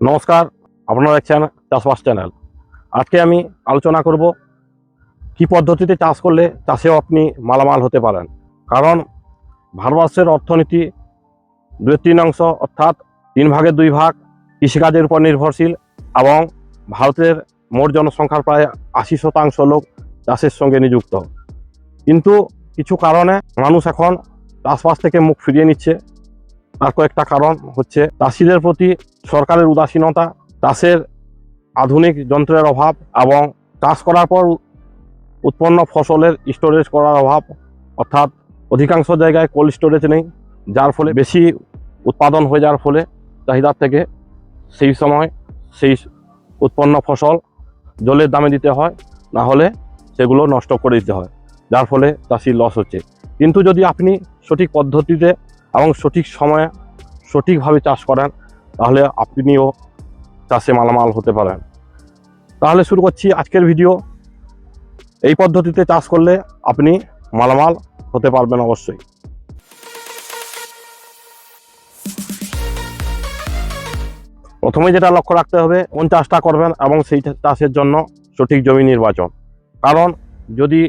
নমস্কার, আপনারা দেখছেন চাষবাস চ্যানেল। আজকে আমি আলোচনা করব কি পদ্ধতিতে চাষ করলে চাষেও আপনি মালামাল হতে পারেন। কারণ ভারতবর্ষের অর্থনীতি দুই তৃতীয়াংশ অর্থাৎ তিন ভাগের দুই ভাগ কৃষিকাজের উপর নির্ভরশীল এবং ভারতের মোট জনসংখ্যার প্রায় আশি শতাংশ লোক চাষের সঙ্গে নিযুক্ত। কিন্তু কিছু কারণে মানুষ এখন চাষবাস থেকে মুখ ফিরিয়ে নিচ্ছে। তার কয়েকটা কারণ হচ্ছে, চাষিদের প্রতি সরকারের উদাসীনতা, চাষের আধুনিক যন্ত্রের অভাব এবং চাষ করার পর উৎপন্ন ফসলের স্টোরেজ করার অভাব, অর্থাৎ অধিকাংশ জায়গায় কোল্ড স্টোরেজ নেই, যার ফলে বেশি উৎপাদন হয়ে যাওয়ার ফলে চাহিদার থেকে সেই সময় সেই উৎপন্ন ফসল জলের দামে দিতে হয়, না হলে সেগুলো নষ্ট করে দিতে হয়, যার ফলে চাষির লস হচ্ছে। কিন্তু যদি আপনি সঠিক পদ্ধতিতে এবং সঠিক সময়ে সঠিকভাবে চাষ করেন, তাহলে আপনিও চাষে মালামাল হতে পারেন। তাহলে শুরু করছি আজকের ভিডিও। এই পদ্ধতিতে চাষ করলে আপনি মালামাল হতে পারবেন অবশ্যই। প্রথমে যেটা লক্ষ্য রাখতে হবে, কোন চাষটা করবেন এবং সেই চাষের জন্য সঠিক জমি নির্বাচন। কারণ যদি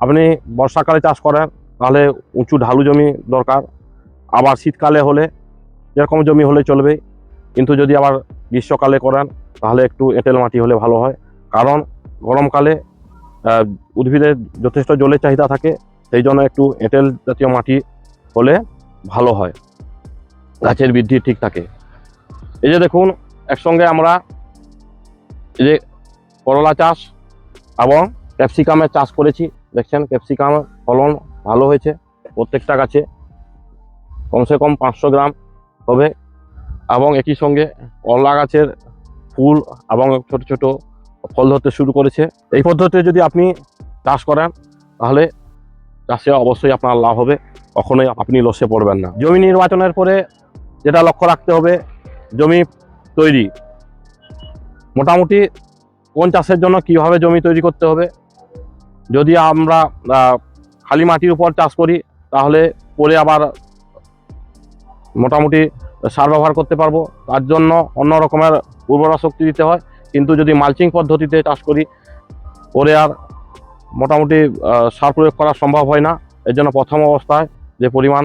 আপনি বর্ষাকালে চাষ করেন, তাহলে উঁচু ঢালু জমি দরকার। আবার শীতকালে হলে যেরকম জমি হলে চলবে, কিন্তু যদি আবার গ্রীষ্মকালে করেন, তাহলে একটু এঁটেল মাটি হলে ভালো হয়। কারণ গরমকালে উদ্ভিদের যথেষ্ট জলের চাহিদা থাকে, সেই জন্য একটু এঁটেল জাতীয় মাটি হলে ভালো হয়। গাছের বৃদ্ধি ঠিক থাকে। এই যে দেখুন, একসঙ্গে আমরা এই যে করলা চাষ এবং ক্যাপসিকামের চাষ করেছি। দেখছেন ক্যাপসিকামের ফলন ভালো হয়েছে প্রত্যেকটা গাছে। কমসে কম পাঁচশো গ্রাম হবে। এবং একই সঙ্গে কলা গাছের ফুল এবং ছোট ছোট ফল ধরতে শুরু করেছে। এই পদ্ধতিতে যদি আপনি চাষ করেন, তাহলে চাষে অবশ্যই আপনার লাভ হবে। কখনোই আপনি লসে পড়বেন না। জমি নির্বাচনের পরে যেটা লক্ষ্য রাখতে হবে, জমি তৈরি। মোটামুটি কোন চাষের জন্য কীভাবে জমি তৈরি করতে হবে? যদি আমরা খালি মাটির উপর চাষ করি, তাহলে পরে আবার মোটামুটি সার ব্যবহার করতে পারব। তার জন্য অন্য রকমের উর্বরা শক্তি দিতে হয়। কিন্তু যদি মালচিং পদ্ধতিতে চাষ করি পরে আর মোটামুটি সার প্রয়োগ করা সম্ভব হয় না। এর জন্য প্রথম অবস্থায় যে পরিমাণ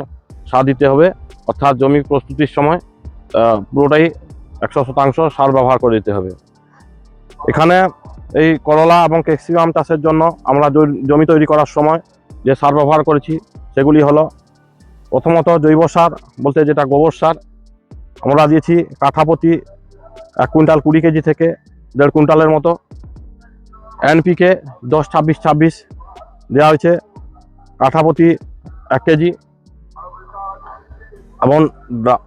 সার দিতে হবে, অর্থাৎ জমি প্রস্তুতির সময় পুরোটাই একশো শতাংশ সার ব্যবহার করে দিতে হবে। এখানে এই করলা এবং ক্যাপসিকাম চাষের জন্য আমরা জমি তৈরি করার সময় যে সার ব্যবহার করেছি, সেগুলি হলো প্রথমত জৈব সার বলতে যেটা গোবর সার, আমরা দিয়েছি কাঠাপতি এক কুইন্টাল কুড়ি কেজি থেকে দেড় কুইন্টালের মতো। এনপিকে দশ, ছাব্বিশ ছাব্বিশ দেওয়া হয়েছে কাঠাপতি এক কেজি। এবং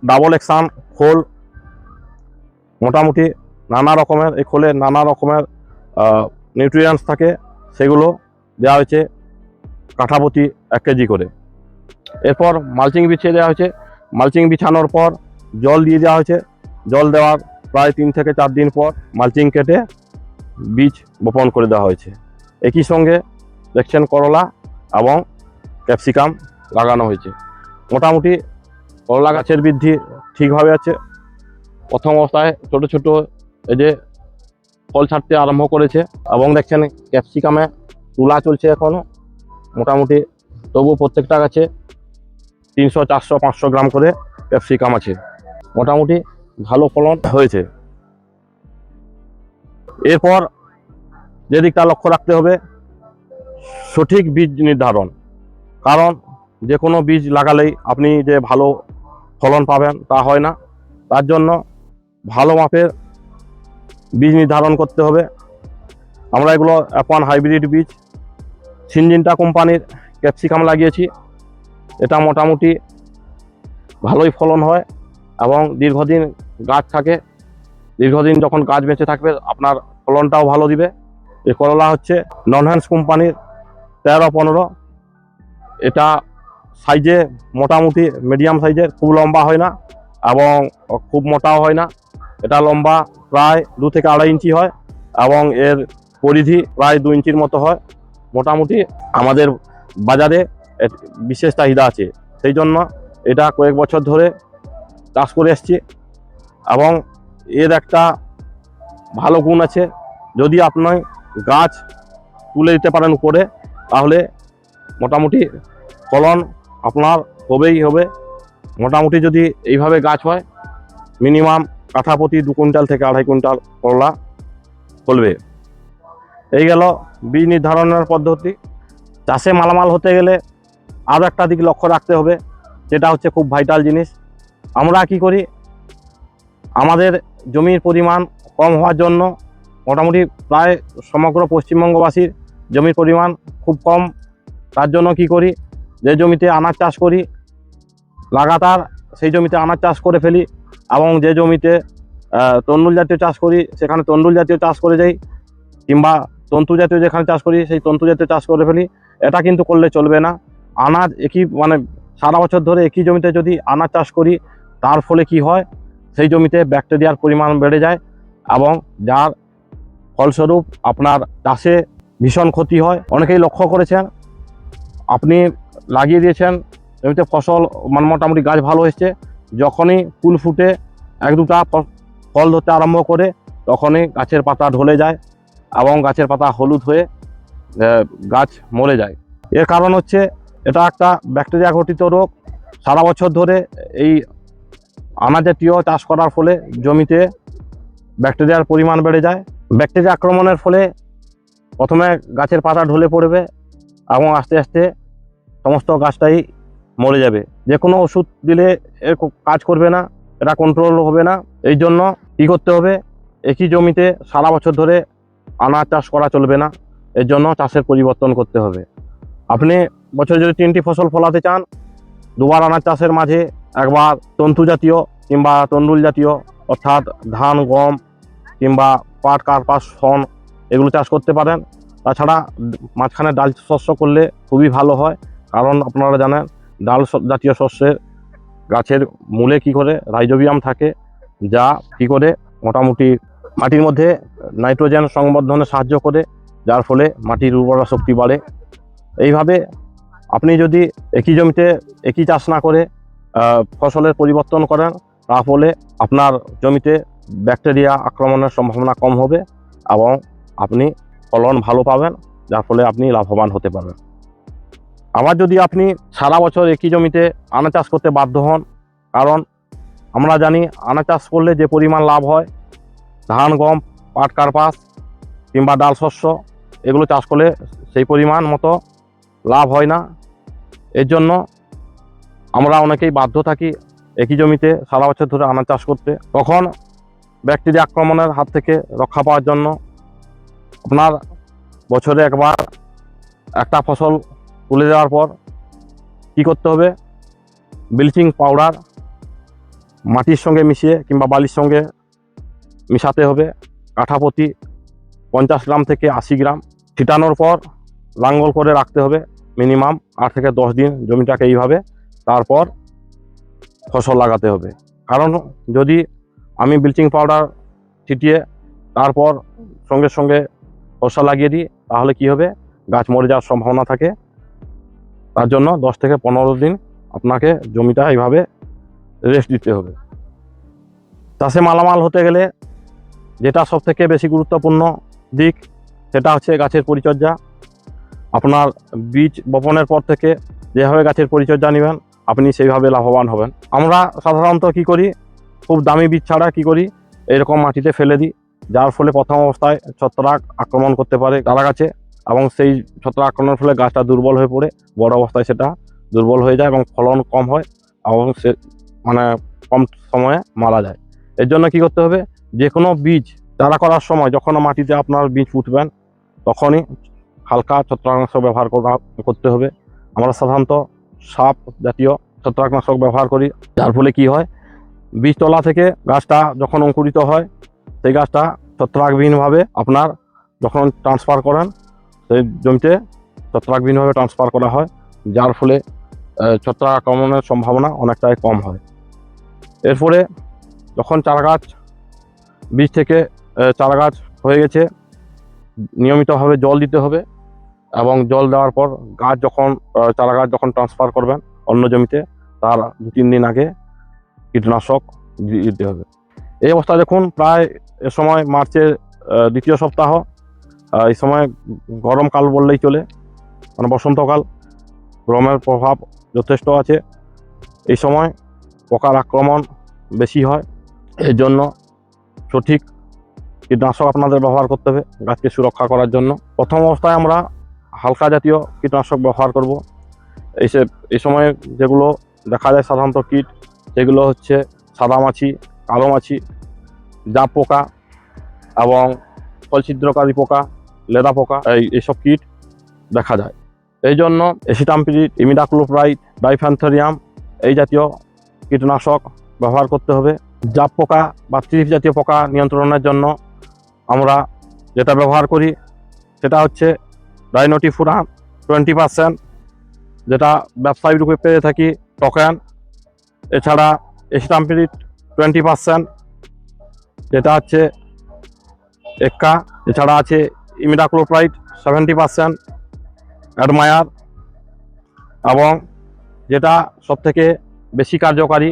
ডাবল এক্সান খোল, মোটামুটি নানা রকমের, এই খোলে নানা রকমের নিউট্রিয়েন্টস থাকে, সেগুলো দেওয়া হয়েছে কাঠাপতি এক কেজি করে। এরপর মালচিং বিছিয়ে দেওয়া হয়েছে। মালচিং বিছানোর পর জল দিয়ে দেওয়া হয়েছে। জল দেওয়ার প্রায় তিন থেকে চার দিন পর মালচিং কেটে বীজ বপন করে দেওয়া হয়েছে। একই সঙ্গে দেখছেন করলা এবং ক্যাপসিকাম লাগানো হয়েছে। মোটামুটি করলা গাছের বৃদ্ধি ঠিকভাবে আছে। প্রথম অবস্থায় ছোট ছোট এই যে ফল ছাড়তে আরম্ভ করেছে। এবং দেখছেন ক্যাপসিকামে তুলা চলছে এখনও মোটামুটি তবু প্রত্যেকটা গাছে তিনশো, চারশো, পাঁচশো গ্রাম করে ক্যাপসিকাম আছে। মোটামুটি ভালো ফলন হয়েছে। এরপর যে দিকটা লক্ষ্য রাখতে হবে, সঠিক বীজ নির্ধারণ। কারণ যে কোনো বীজ লাগালেই আপনি যে ভালো ফলন পাবেন তা হয় না। তার জন্য ভালো মাপের বীজ নির্ধারণ করতে হবে। আমরা এগুলো অ্যাপন হাইব্রিড বীজ, সিনজিনটা কোম্পানির ক্যাপসিকাম লাগিয়েছি। এটা মোটামুটি ভালোই ফলন হয় এবং দীর্ঘদিন গাছ থাকে। দীর্ঘদিন যখন গাছ বেঁচে থাকবে, আপনার ফলনটাও ভালো দিবে। এই করলা হচ্ছে নন হ্যান্ডস কোম্পানির তেরো পনেরো। এটা সাইজে মোটামুটি মিডিয়াম সাইজের, খুব লম্বা হয় না এবং খুব মোটাও হয় না। এটা লম্বা প্রায় দু থেকে আড়াই ইঞ্চি হয় এবং এর পরিধি প্রায় দু ইঞ্চির মতো হয়। মোটামুটি আমাদের বাজারে বিশেষ চাহিদা আছে। সেই জন্য এটা কয়েক বছর ধরে চাষ করে এসছি এবং এর একটা ভালো গুণ আছে, যদি আপনি গাছ তুলে দিতে পারেন উপরে, তাহলে মোটামুটি ফলন আপনার হবেই হবে। মোটামুটি যদি এইভাবে গাছ হয়, মিনিমাম কাঠা প্রতি দু কুইন্টাল থেকে আড়াই কুইন্টাল করলা ফলবে। এই গেল বীজ নির্ধারণের পদ্ধতি। চাষে মালামাল হতে গেলে আরও একটা দিক লক্ষ্য রাখতে হবে যেটা হচ্ছে খুব ভাইটাল জিনিস। আমরা কি করি? আমাদের জমির পরিমাণ কম হওয়ার জন্য মোটামুটি প্রায় সমগ্র পশ্চিমবঙ্গবাসীর জমির পরিমাণ খুব কম। তার জন্য কি করি? যে জমিতে আনাজ চাষ করি লাগাতার সেই জমিতে আনাজ চাষ করে ফেলি এবং যে জমিতে আহ, তন্ডুল জাতীয় চাষ করি সেখানে তন্ডুল জাতীয় চাষ করে যাই কিংবা তন্তু জাতীয় যেখানে চাষ করি সেই তন্তু জাতীয় চাষ করে ফেলি। এটা কিন্তু করলে চলবে না। আনাজ একই মানে সারা বছর ধরে একই জমিতে যদি আনাজ চাষ করি, তার ফলে কি হয়? সেই জমিতে ব্যাকটেরিয়ার পরিমাণ বেড়ে যায় এবং যার ফলস্বরূপ আপনার চাষে ভীষণ ক্ষতি হয়। অনেকেই লক্ষ্য করেছেন, আপনি লাগিয়ে দিয়েছেন, জমিতে ফসল মানে মোটামুটি গাছ ভালো হয়েছে, যখনই ফুল ফুটে, এক দুটা ফল ধরতে আরম্ভ করে, তখনই গাছের পাতা ঢলে যায় এবং গাছের পাতা হলুদ হয়ে গাছ মরে যায়। এর কারণ হচ্ছে এটা একটা ব্যাকটেরিয়া ঘটিত রোগ। সারা বছর ধরে এই আনাজ জাতীয় চাষ করার ফলে জমিতে ব্যাকটেরিয়ার পরিমাণ বেড়ে যায়। ব্যাকটেরিয়া আক্রমণের ফলে প্রথমে গাছের পাতা ঢলে পড়বে এবং আস্তে আস্তে সমস্ত গাছটাই মরে যাবে। যে কোনো ওষুধ দিলে এর কাজ করবে না, এটা কন্ট্রোল হবে না। এই জন্য কী করতে হবে? একই জমিতে সারা বছর ধরে আনাজ চাষ করা চলবে না। এর জন্য চাষের পরিবর্তন করতে হবে। আপনি বছরে যদি তিনটি ফসল ফলাতে চান, দুবার আনাজ চাষের মাঝে, একবার তন্তু জাতীয় কিংবা তন্ডুল জাতীয়, অর্থাৎ ধান, গম কিংবা পাট, কার্পাস ফন এগুলো চাষ করতে পারেন। তাছাড়া মাঝখানে ডাল শস্য করলে খুবই ভালো হয়। কারণ আপনারা জানেন, ডাল জাতীয় শস্যের গাছের মূলে কি করে রাইজোবিয়াম থাকে, যা কি করে মোটামুটি মাটির মধ্যে নাইট্রোজেন সংবর্ধনে সাহায্য করে যার ফলে মাটির উর্বরা শক্তি বাড়ে। এইভাবে আপনি যদি একই জমিতে একই চাষ না করে ফসলের পরিবর্তন করেন তাহলে আপনার জমিতে ব্যাকটেরিয়া আক্রমণের সম্ভাবনা কম হবে এবং আপনি ফলন ভালো পাবেন, যার ফলে আপনি লাভবান হতে পারবেন। আবার যদি আপনি সারা বছর একই জমিতে আনা চাষ করতে বাধ্য হন, কারণ আমরা জানি আনা চাষ করলে যে পরিমাণ লাভ হয়, ধান, গম, পাট, কার্পাস কিংবা ডাল, শস্য এগুলো চাষ করলে সেই পরিমাণ মতো লাভ হয় না। এর জন্য আমরা অনেকেই বাধ্য থাকি একই জমিতে সারা বছর ধরে আনাজ চাষ করতে। তখন ব্যাকটেরিয়া আক্রমণের হাত থেকে রক্ষা পাওয়ার জন্য আপনার বছরে একবার একটা ফসল তুলে দেওয়ার পর কী করতে হবে? ব্লিচিং পাউডার মাটির সঙ্গে মিশিয়ে কিংবা বালির সঙ্গে মিশাতে হবে। কাঠাপতি পঞ্চাশ গ্রাম থেকে আশি গ্রাম ছিটানোর পর লাঙ্গল করে রাখতে হবে মিনিমাম আট থেকে দশ দিন জমিটাকে এইভাবে। তারপর ফসল লাগাতে হবে। কারণ যদি আমি ব্লিচিং পাউডার ছিটিয়ে তারপর সঙ্গে সঙ্গে ফসল লাগিয়ে দিই, তাহলে কি হবে? গাছ মরে যাওয়ার সম্ভাবনা থাকে। তার জন্য দশ থেকে পনেরো দিন আপনাকে জমিটা এইভাবে রেস্ট দিতে হবে। চাষে মালামাল হতে গেলে যেটা সব থেকে বেশি গুরুত্বপূর্ণ দিক, সেটা হচ্ছে গাছের পরিচর্যা। আপনার বীজ বপনের পর থেকে যেভাবে গাছের পরিচর্যা নেবেন, আপনি সেইভাবে লাভবান হবেন। আমরা সাধারণত কি করি? খুব দামি বীজ ছাড়া কি করি? এরকম মাটিতে ফেলে দিই, যার ফলে প্রথম অবস্থায় ছত্রাক আক্রমণ করতে পারে চারা গাছে এবং সেই ছত্রাক আক্রমণের ফলে গাছটা দুর্বল হয়ে পড়ে। বড় অবস্থায় সেটা দুর্বল হয়ে যায় এবং ফলন কম হয় এবং সে মানে কম সময়ে মারা যায়। এর জন্য কি করতে হবে? যে কোনো বীজ চারা করার সময় যখন মাটিতে আপনার বীজ পুঁতবেন তখনই হালকা ছত্রাকনাশক ব্যবহার করা করতে হবে। আমরা সাধারণত সাপ জাতীয় ছত্রাকনাশক ব্যবহার করি। যার ফলে কি হয়? বীজতলা থেকে গাছটা যখন অঙ্কুরিত হয়, সেই গাছটা ছত্রাকবিহীনভাবে আপনার যখন ট্রান্সফার করেন, সেই জমিতে ছত্রাকবিহীনভাবে ট্রান্সফার করা হয়, যার ফলে ছত্রাক আক্রমণের সম্ভাবনা অনেকটাই কম হয়। এরপরে যখন চারা গাছ বীজ থেকে চারা গাছ হয়ে গেছে। নিয়মিতভাবে জল দিতে হবে এবং জল দেওয়ার পর গাছ যখন চারা গাছ যখন ট্রান্সফার করবেন অন্য জমিতে, তার দু তিন দিন আগে কীটনাশক দিতে হবে। এই অবস্থা দেখুন, প্রায় এ সময় মার্চের দ্বিতীয় সপ্তাহ এই সময় গরমকাল বললেই চলে মানে বসন্তকাল। গরমের প্রভাব যথেষ্ট আছে। এই সময় পোকার আক্রমণ বেশি হয়। এর জন্য সঠিক কীটনাশক আপনাদের ব্যবহার করতে হবে গাছকে সুরক্ষা করার জন্য। প্রথম অবস্থায় আমরা হালকা জাতীয় কীটনাশক ব্যবহার করব। এই সে এই সময় যেগুলো দেখা যায় সাধারণত কীট, সেগুলো হচ্ছে সাদা মাছি, কালো মাছি, জাপ পোকা এবং ফলছিদ্রকারী পোকা, লেদা পোকা, এই এইসব কীট দেখা যায়। এই জন্য এসিটাম্পিরিট ইমিডাক্লোপ্রাইট, ডাইফ্যান্থেরিয়াম এই জাতীয় কীটনাশক ব্যবহার করতে হবে। জাপ পোকা বা ত্রিপ জাতীয় পোকা নিয়ন্ত্রণের জন্য আমরা যেটা ব্যবহার করি, সেটা হচ্ছে ডাইনোটিফুরা টোয়েন্টি পার্সেন্ট যেটা ব্যবসায়িক রূপে পেয়ে থাকি টোকেন এছাড়া স্টাম্পিরিট টোয়েন্টি পার্সেন্ট যেটা হচ্ছে এক্কা এছাড়া আছে ইমিডাক্লোপ্রাইট সেভেন্টি পার্সেন্ট অ্যাডমায়ার এবং যেটা সবথেকে বেশি কার্যকারী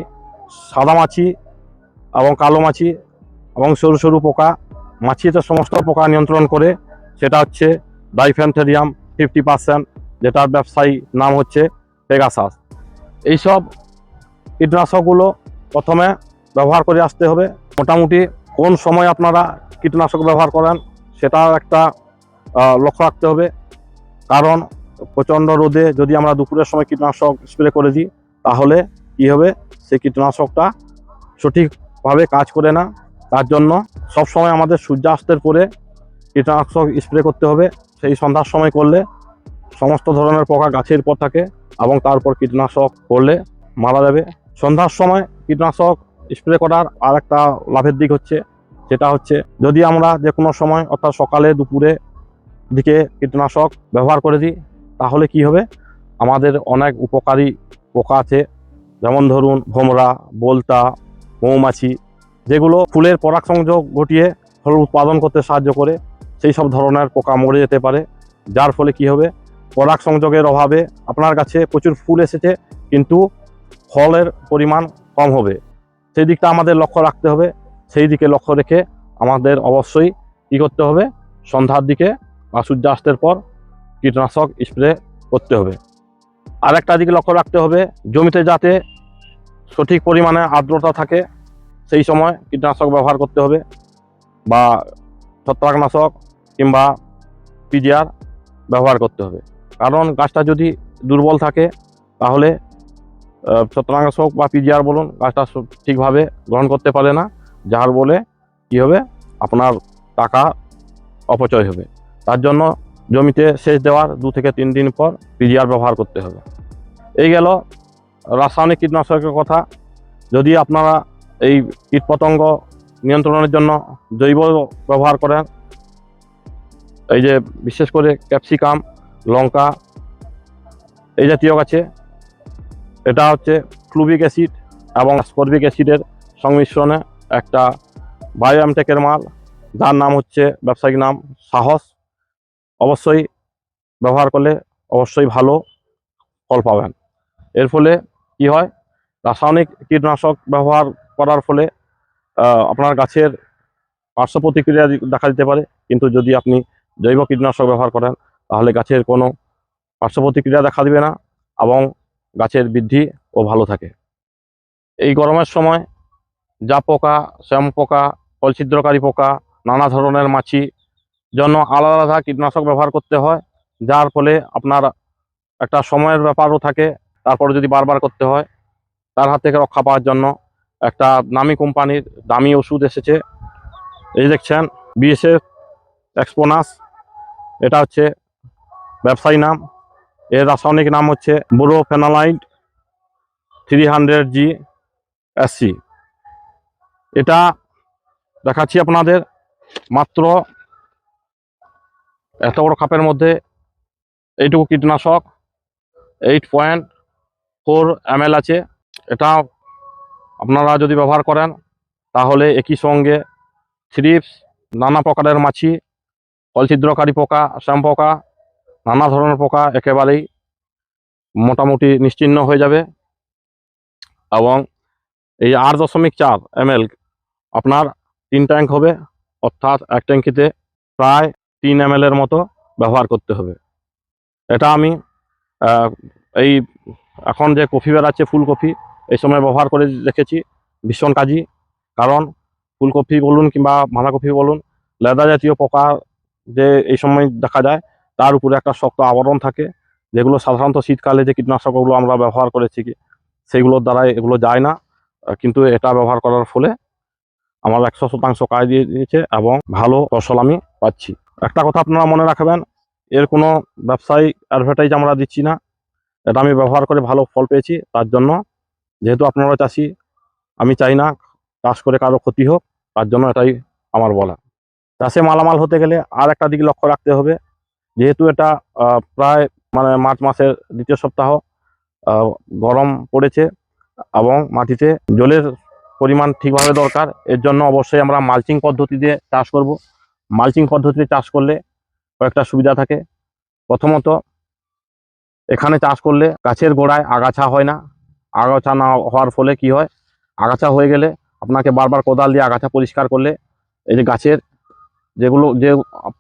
সাদা মাছি এবং কালো মাছি এবং সরু সরু পোকা মাছিতে সমস্ত পোকা নিয়ন্ত্রণ করে, সেটা হচ্ছে ডাইফ্যান্থেরিয়াম ফিফটি পার্সেন্ট যেটার ব্যবসায়ী নাম হচ্ছে পেগাসাস এইসব কীটনাশকগুলো প্রথমে ব্যবহার করে আসতে হবে, মোটামুটি কোন সময় আপনারা কীটনাশক ব্যবহার করেন সেটার একটা লক্ষ্য রাখতে হবে। কারণ প্রচণ্ড রোদে যদি আমরা দুপুরের সময় কীটনাশক স্প্রে করে দিই, তাহলে কী হবে? সেই কীটনাশকটা সঠিকভাবে কাজ করে না। তার জন্য সব সময় আমাদের সূর্যাস্তের পরে কীটনাশক স্প্রে করতে হবে। সেই সন্ধ্যার সময় করলে সমস্ত ধরনের পোকা গাছের পর থাকে এবং তারপর কীটনাশক করলে মারা যাবে। সন্ধ্যার সময় কীটনাশক স্প্রে করার আর একটা লাভের দিক হচ্ছে, সেটা হচ্ছে যদি আমরা যে কোনো সময় অর্থাৎ সকালে দুপুরে দিকে কীটনাশক ব্যবহার করে দিই, তাহলে কি হবে? আমাদের অনেক উপকারী পোকা আছে, যেমন ধরুন ভোমরা, বোলতা, মৌমাছি যেগুলো ফুলের পরাগ সংযোগ ঘটিয়ে ফল উৎপাদন করতে সাহায্য করে, সেই সব ধরনের পোকা মরে যেতে পারে, যার ফলে কি হবে? পরাগ সংযোগের অভাবে আপনার কাছে প্রচুর ফুল এসেছে, কিন্তু ফলের পরিমাণ কম হবে। সেই দিকটা আমাদের লক্ষ্য রাখতে হবে। সেই দিকে লক্ষ্য রেখে আমাদের অবশ্যই কী করতে হবে? সন্ধ্যার দিকে বা সূর্যাস্তের পর কীটনাশক স্প্রে করতে হবে। আরেকটা দিকে লক্ষ্য রাখতে হবে, জমিতে যাতে সঠিক পরিমাণে আর্দ্রতা থাকে সেই সময় কীটনাশক ব্যবহার করতে হবে বা ছত্রাকনাশক কিংবা পিজিআর ব্যবহার করতে হবে। কারণ গাছটা যদি দুর্বল থাকে, তাহলে ছত্রাকনাশক বা পিজিআর বলুন, গাছটা ঠিকভাবে গ্রহণ করতে পারে না। যার বলে কী হবে? আপনার টাকা অপচয় হবে। তার জন্য জমিতে সেচ দেওয়ার দু থেকে তিন দিন পর পিজিআর ব্যবহার করতে হবে। এই গেল রাসায়নিক কীটনাশকের কথা। যদি আপনারা এই কীটপতঙ্গ নিয়ন্ত্রণের জন্য জৈব ব্যবহার করেন। এই যে বিশেষ করে ক্যাপসিকাম, লঙ্কা, এই জাতীয় গাছে। এটা হচ্ছে ফ্লুবিক অ্যাসিড এবং স্করবিক অ্যাসিডের সংমিশ্রণে একটা বায়োএমটেকের মাল, যার নাম হচ্ছে ব্যবসায়িক নাম সাহস। অবশ্যই ব্যবহার করলে অবশ্যই ভালো ফল পাবেন। এর ফলে কি হয়? রাসায়নিক কীটনাশক ব্যবহার করার ফলে আপনার গাছের পার্শ্ব প্রতিক্রিয়া দেখা দিতে পারে। কিন্তু যদি আপনি জৈব কীটনাশক ব্যবহার করেন, তাহলে গাছের কোনো পার্শ্ব প্রতিক্রিয়া দেখা দিবে না এবং গাছের বৃদ্ধি ও ভালো থাকে। এই গরমের সময় যা পোকা, শ্যাম পোকা, ফলছিদ্রকারী পোকা, নানা ধরনের মাছি জন্য আলাদা আলাদা কীটনাশক ব্যবহার করতে হয়, যার ফলে আপনার একটা সময়ের ব্যাপারও থাকে। তারপরে যদি বারবার করতে হয়, তার হাত থেকে রক্ষা পাওয়ার জন্য একটা নামি কোম্পানির দামি ওষুধ এসেছে। এই দেখছেন বিএসএফ এক্সপোনাস এটা হচ্ছে ব্যবসায়ী নাম। এর রাসায়নিক নাম হচ্ছে বোরোফেনালাইড three hundred G S C এটা দেখাচ্ছি আপনাদের, মাত্র এত বড় কাপের মধ্যে এইটুকু কীটনাশক এইট পয়েন্ট ফোর এম আছে। এটা আপনারা যদি ব্যবহার করেন, তাহলে একই সঙ্গে থ্রিপস, নানা প্রকারের মাছি ফলছিদ্রকারী পোকা শ্যাম পোকা, নানা ধরনের পোকা একেবারেই মোটামুটি নিশ্চিহ্ন হয়ে যাবে। এবং এই আট দশমিক চার এম আপনার তিন ট্যাঙ্ক হবে, অর্থাৎ এক ট্যাঙ্কিতে প্রায় তিন এম এর মতো ব্যবহার করতে হবে। এটা আমি এই এখন যে কফি বেরাচ্ছে ফুলকপি এই সময় ব্যবহার করে রেখেছি ভীষণ কাজী। কারণ ফুলকপি বলুন কিংবা বাঁধাকপি বলুন, লেদা জাতীয় পোকা যে এই সময় দেখা যায়, তার উপরে একটা শক্ত আবরণ থাকে, যেগুলো সাধারণত শীতকালে যে কীটনাশকগুলো আমরা ব্যবহার করেছি, সেইগুলোর দ্বারা এগুলো যায় না। কিন্তু এটা ব্যবহার করার ফলে আমার একশো শতাংশ কাজ দিয়ে দিয়েছে এবং ভালো ফসল আমি পাচ্ছি। একটা কথা আপনারা মনে রাখবেন, এর কোনো ব্যবসায়ী অ্যাডভার্টাইজ আমরা দিচ্ছি না। এটা আমি ব্যবহার করে ভালো ফল পেয়েছি, তার জন্য যেহেতু আপনারা চাষি, আমি চাই না চাষ করে কারও ক্ষতি হোক, তার জন্য এটাই আমার বলা। চাষে মালামাল হতে গেলে আর একটা দিক লক্ষ্য রাখতে হবে, যেহেতু এটা প্রায় মানে মার্চ মাসের দ্বিতীয় সপ্তাহ গরম পড়েছে এবং মাটিতে জলের পরিমাণ ঠিকভাবে দরকার, এর জন্য অবশ্যই আমরা মালচিং পদ্ধতি দিয়ে চাষ করব। মালচিং পদ্ধতিতে চাষ করলে কয়েকটা সুবিধা থাকে। প্রথমত, এখানে চাষ করলে গাছের গোড়ায় আগাছা হয় না আগাছা না হওয়ার ফলে কি হয়? আগাছা হয়ে গেলে আপনাকে বারবার কোদাল দিয়ে আগাছা পরিষ্কার করলে এই যে গাছের যেগুলো, যে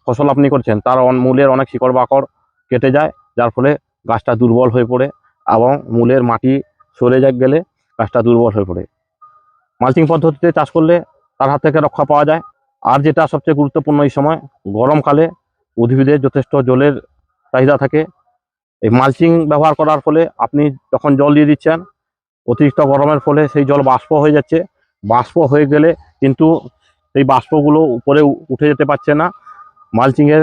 ফসল আপনি করছেন, তার মূলের অনেক শিকড় বাকড় কেটে যায়, যার ফলে গাছটা দুর্বল হয়ে পড়ে এবং মূলের মাটি সরে যা গেলে গাছটা দুর্বল হয়ে পড়ে। মালচিং পদ্ধতিতে চাষ করলে তার হাত থেকে রক্ষা পাওয়া যায়। আর যেটা সবচেয়ে গুরুত্বপূর্ণ এই সময়, গরমকালে উদ্ভিদের যথেষ্ট জলের চাহিদা থাকে। এই মালচিং ব্যবহার করার ফলে আপনি যখন জল দিয়ে দিচ্ছেন অতিরিক্ত গরমের ফলে সেই জল বাষ্প হয়ে যাচ্ছে। বাষ্প হয়ে গেলে কিন্তু সেই বাষ্পগুলো উপরে উঠে যেতে পারছে না। মালচিংয়ের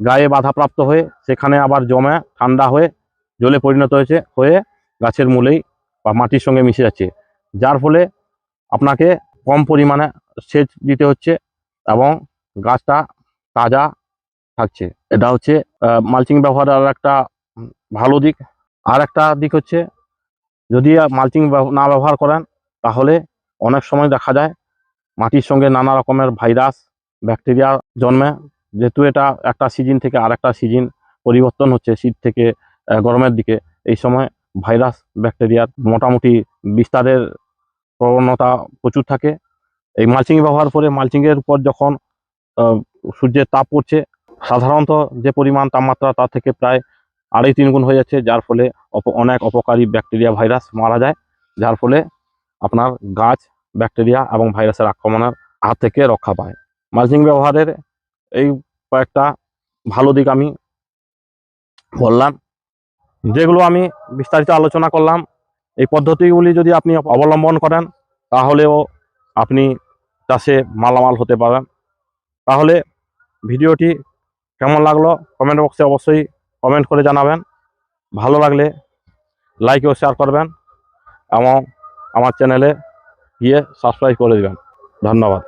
গায়ে বাধাপ্রাপ্ত হয়ে সেখানে আবার জমে ঠান্ডা হয়ে জলে পরিণত হয়েছে, হয়ে গাছের মূলেই বা মাটির সঙ্গে মিশে যাচ্ছে। যার ফলে আপনাকে কম পরিমাণে সেচ দিতে হচ্ছে এবং গাছটা তাজা থাকছে। এটা হচ্ছে মালচিং ব্যবহারের আর একটা ভালো দিক। আর একটা দিক হচ্ছে যদি মালচিং না ব্যবহার করেন, তাহলে অনেক সময় দেখা যায় মাটির সঙ্গে নানা রকমের ভাইরাস ব্যাকটেরিয়া জন্মে। যেহেতু এটা একটা সিজন থেকে আর একটা সিজন পরিবর্তন হচ্ছে শীত থেকে গরমের দিকে, এই সময় ভাইরাস ব্যাকটেরিয়ার মোটামুটি বিস্তারের প্রবণতা প্রচুর থাকে। এই মালচিং ব্যবহার করে মালচিংয়ের উপর যখন সূর্যের তাপ পড়ছে, সাধারণত যে পরিমাণ তাপমাত্রা তার থেকে প্রায় আড়াই তিন গুণ হয়ে যাচ্ছে, যার ফলে অনেক অপকারী ব্যাকটেরিয়া ভাইরাস মারা যায়, যার ফলে আপনার গাছ, ব্যাকটেরিয়া এবং ভাইরাসের আক্রমণের হাত থেকে রক্ষা পায়। মালচিং ব্যবহারের এই কয়েকটা ভালো দিক আমি বললাম, যেগুলো আমি বিস্তারিত আলোচনা করলাম। এই পদ্ধতিগুলি যদি আপনি অবলম্বন করেন, তাহলেও আপনি চাষে মালামাল হতে পারেন। তাহলে ভিডিওটি কেমন লাগল? কমেন্ট বক্সে অবশ্যই কমেন্ট করে জানাবেন। ভালো লাগলে লাইক ও শেয়ার করবেন এবং আমার চ্যানেলে গিয়ে সাবস্ক্রাইব করে দেবেন। ধন্যবাদ।